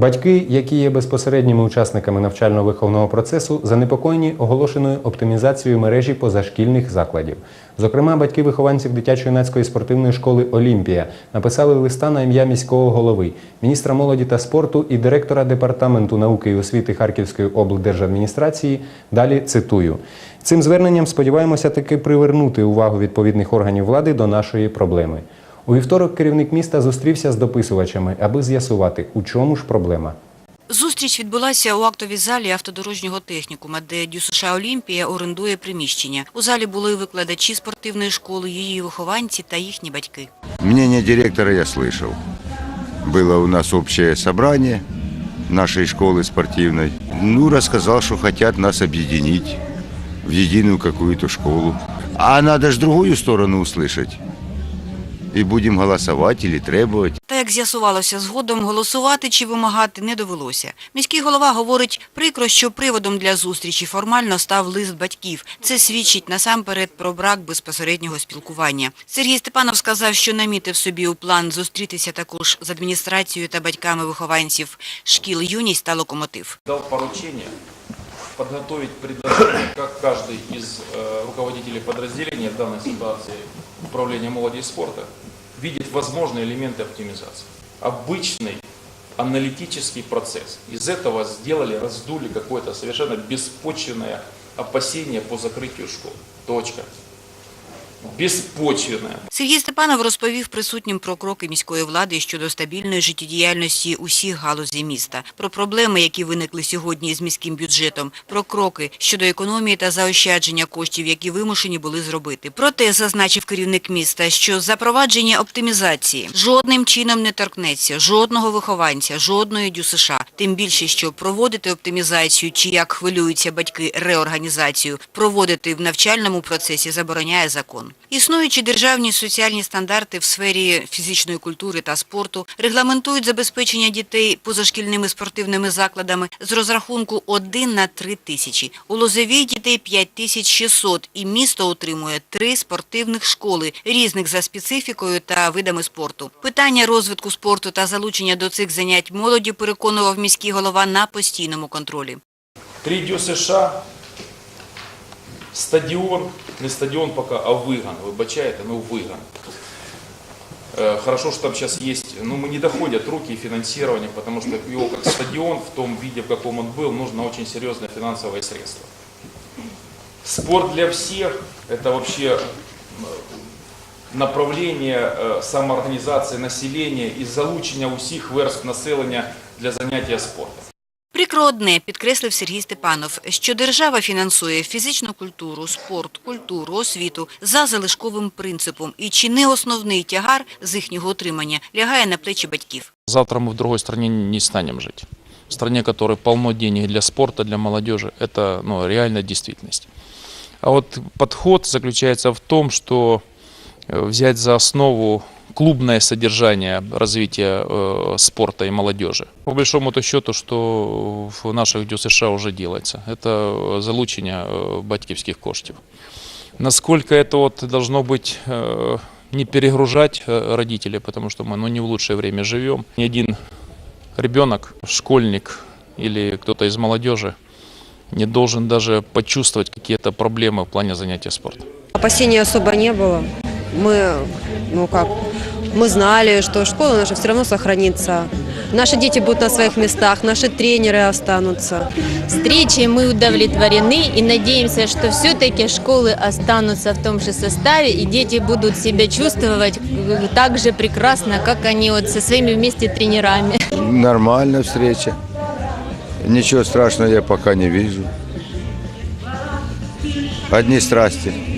Батьки, які є безпосередніми учасниками навчально-виховного процесу, занепокоєні оголошеною оптимізацією мережі позашкільних закладів. Зокрема, батьки вихованців дитячо-юнацької спортивної школи Олімпія написали листа на ім'я міського голови, міністра молоді та спорту і директора департаменту науки і освіти Харківської облдержадміністрації. Далі цитую. Цим зверненням сподіваємося таки привернути увагу відповідних органів влади до нашої проблеми. У вівторок керівник міста зустрівся з дописувачами, аби з'ясувати, у чому ж проблема. Зустріч відбулася у актовій залі автодорожнього технікума, де ДЮСШ «Олімпія» орендує приміщення. У залі були викладачі спортивної школи, її вихованці та їхні батьки. Мнение директора я слышал. Было у нас общее собрание нашей школы спортивной. Ну, рассказал, что хотят нас объединить в единую какую-то школу. А надо же другую сторону услышать. И будем голосовать или требовать. Та як з'ясувалося згодом, голосувати чи вимагати не довелося. Міський голова говорить, прикро, що приводом для зустрічі формально став лист батьків. Це свідчить насамперед про брак безпосереднього спілкування. Сергій Степанов сказав, що намітив собі у план зустрітися також з адміністрацією та батьками вихованців шкіл «Юність» та «Локомотив». дал поручение подготовить предложение, как каждый из э, руководителей подразделения в данной ситуации управления молоди и спорта видит возможные элементы оптимизации. Обычный аналитический процесс. Из этого сделали, раздули какое-то совершенно беспочвенное опасение по закрытию школ. Точка. Беспочвенное. Сергій Степанов розповів присутнім про кроки міської влади щодо стабільної життєдіяльності усіх галузей міста, про проблеми, які виникли сьогодні з міським бюджетом, про кроки щодо економії та заощадження коштів, які вимушені були зробити. Проте, зазначив керівник міста, що запровадження оптимізації жодним чином не торкнеться жодного вихованця, жодної ДЮСШ. Тим більше, що проводити оптимізацію чи, як хвилюються батьки, реорганізацію, проводити в навчальному процесі забороняє закон. Існуючі державні соціальні стандарти в сфері фізичної культури та спорту регламентують забезпечення дітей позашкільними спортивними закладами з розрахунку 1 на 3 тисячі. У Лозовій дітей 5600 і місто отримує три спортивних школи, різних за специфікою та видами спорту. Питання розвитку спорту та залучення до цих занять молоді переконував міський голова на постійному контролі. Три США, стадіон, не стадіон пока, а выгон, вибачаєте, ну выгон. Э, Хорошо, что там сейчас есть, ну мы не доходят руки и финансирование, потому что его как стадион в том виде, в каком он был, нужно очень серьезное финансовое средство. Спорт для всех – это вообще э, направление э, самоорганизации населения і залучення усіх верств населення для заняття спортом. Прикро одне, підкреслив Сергій Степанов, що держава фінансує фізичну культуру, спорт, культуру, освіту за залишковим принципом. І чи не основний тягар з їхнього отримання лягає на плечі батьків. Завтра мы в другой стране не станем жить. В стране, которой полно денег для спорта, для молодежи, это ну, реальная действительность. А вот подход заключается в том, что э, взять за основу клубное содержание развития э, спорта и молодежи. По большому-то счету, что в наших ДЮСШ уже делается, это залучение э, батьківських коштів. Насколько это вот должно быть э, не перегружать э, родителей, потому что мы ну, не в лучшее время живем. Ни один ребенок, школьник или кто-то из молодежи не должен даже почувствовать какие-то проблемы в плане занятия спортом. Опасений особо не было. Мы, ну как, мы знали, что школа наша все равно сохранится. Наши дети будут на своих местах, наши тренеры останутся. встречей мы удовлетворены и надеемся, что все-таки школы останутся в том же составе и дети будут себя чувствовать так же прекрасно, как они вот со своими вместе тренерами. Нормальная встреча. Ничего страшного я пока не вижу. Одни страсти.